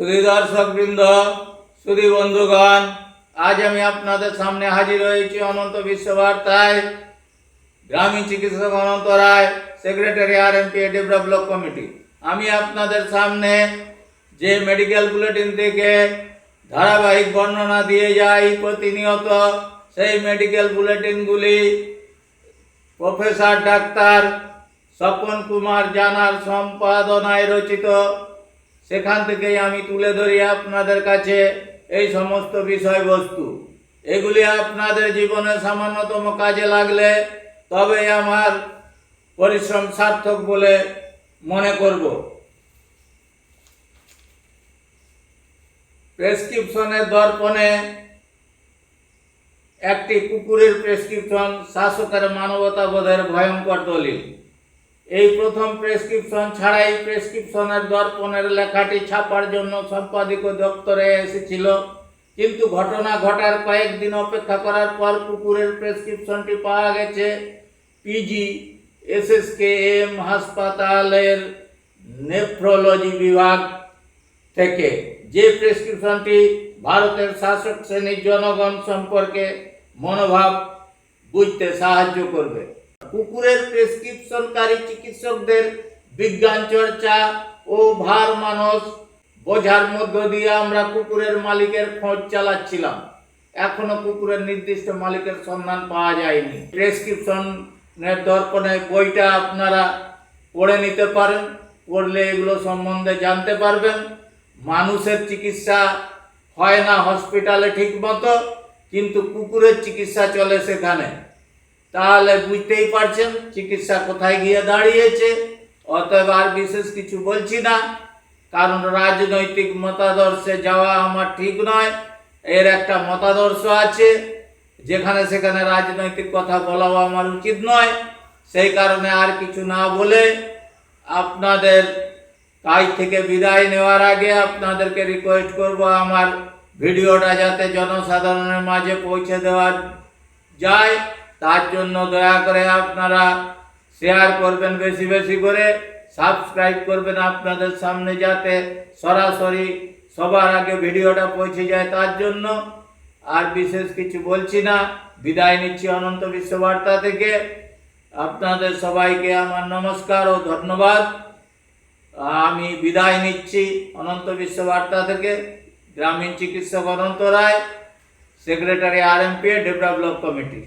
সুধী দর্শকবৃন্দ সুধী বন্ধুগণ, আজ আমি আপনাদের সামনে হাজির হয়েছি অনন্ত বিশ্ববার্তায়। গ্রামীণ চিকিৎসক Ananta Roy, secretary R M P develop committee. আমি আপনাদের সামনে যে মেডিকেল বুলেটিন থেকে ধারাবাহিক বর্ণনা দিয়ে যাই প্রতিনিয়ত, সেই মেডিকেল বুলেটিনগুলি প্রফেসর ডাক্তার স্বপন কুমার জানার সম্পাদনায় রচিত। সেখান থেকেই আমি তুলে ধরি আপনাদের কাছে এই সমস্ত বিষয়বস্তু। এগুলি আপনাদের জীবনে সামান্যতম কাজে লাগলে তবে আমার পরিশ্রম সার্থক বলে মনে করব। প্রেসক্রিপশনের দর্পণে একটি কুকুরের প্রেসক্রিপশন শাসকের মানবতাবোধের ভয়ঙ্কর দলিল। এই প্রথম প্রেসক্রিপশন ছাড়াই প্রেসক্রিপশনের দর্পণের লেখাটি ছাপার জন্য সম্পাদিক দপ্তরে এসেছিল। কিন্তু ঘটনা ঘটার কয়েকদিন অপেক্ষা করার পর কুকুরের প্রেসক্রিপশনটি পাওয়া গেছে P G S S K M হাসপাতালের নেফ্রোলজি বিভাগ থেকে। যে প্রেসক্রিপশনটি ভারতের শাসক শ্রেণির জনগণ সম্পর্কে মনোভাব বুঝতে সাহায্য করবে। কুকুরের প্রেসক্রিপশনকারী চিকিৎসকদের বিজ্ঞান চর্চা ও ভার মানুষ বোঝার মধ্য দিয়ে আমরা কুকুরের মালিকের খোঁজ চালাচ্ছিলাম। এখনও কুকুরের নির্দিষ্ট মালিকের সন্ধান পাওয়া যায়নি। প্রেসক্রিপশনের দর্পণে বইটা আপনারা পড়ে নিতে পারেন, পড়লে এগুলো সম্বন্ধে জানতে পারবেন। মানুষের চিকিৎসা হয় না হসপিটালে ঠিক মতো, কিন্তু কুকুরের চিকিৎসা চলে সেখানে। তাহলে বুঝতেই পারছেন চিকিৎসা কোথায় গিয়ে দাঁড়িয়েছে। অতএব আর বিশেষ কিছু বলছি না। কারণ রাজনৈতিক মতাদর্শে যাওয়া আমার ঠিক নয়। এর একটা মতাদর্শ আছে। যেখানে সেখানে রাজনৈতিক কথা বলাও আমার উচিত নয়। সেই কারণে আর কিছু না বলে আপনাদের কাজ থেকে বিদায় নেওয়ার আগে আপনাদেরকে রিকোয়েস্ট করব আমার ভিডিওটা যাতে জনসাধারণের মাঝে পৌঁছে দেওয়া যায়। তার জন্য দয়া করে আপনারা শেয়ার করবেন বেশি বেশি করে সাবস্ক্রাইব করবেন আপনাদের সামনে যাতে সরাসরি সবার আগে ভিডিওটা পৌঁছে যায় তার জন্য। আর বিশেষ কিছু বলছি না, বিদায় নিচ্ছি অনন্ত বিশ্ববার্তা থেকে। আপনাদের সবাইকে আমার নমস্কার ও ধন্যবাদ। আমি বিদায় নিচ্ছি অনন্ত বিশ্ববার্তা থেকে। গ্রামীণ চিকিৎসক Ananta Roy, secretary R M P develop committee.